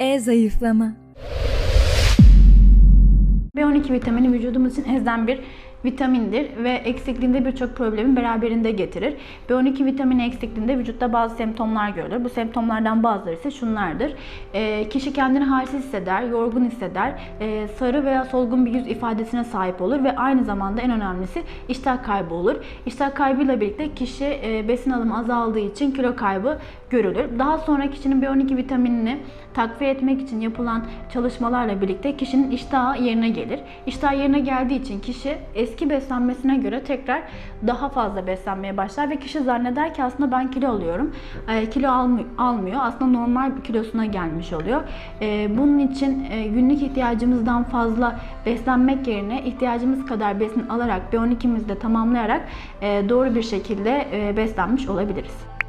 E zayıflama. B12 vitamini vücudumuz için elzem bir vitamindir ve eksikliğinde birçok problemi beraberinde getirir. B12 vitamini eksikliğinde vücutta bazı semptomlar görülür. Bu semptomlardan bazıları ise şunlardır. Ee, kişi kendini halsiz hisseder, yorgun hisseder, e, sarı veya solgun bir yüz ifadesine sahip olur ve aynı zamanda en önemlisi iştah kaybı olur. İştah kaybıyla birlikte kişi e, besin alımı azaldığı için kilo kaybı görülür. Daha sonra kişinin B12 vitaminini takviye etmek için yapılan çalışmalarla birlikte kişinin iştahı yerine gelir. İştah yerine geldiği için kişi eski beslenmesine göre tekrar daha fazla beslenmeye başlar ve kişi zanneder ki aslında ben kilo alıyorum. E, kilo almıyor, almıyor. Aslında normal kilosuna gelmiş oluyor. E, bunun için e, günlük ihtiyacımızdan fazla beslenmek yerine ihtiyacımız kadar besin alarak B12'mizi de tamamlayarak e, doğru bir şekilde e, beslenmiş olabiliriz.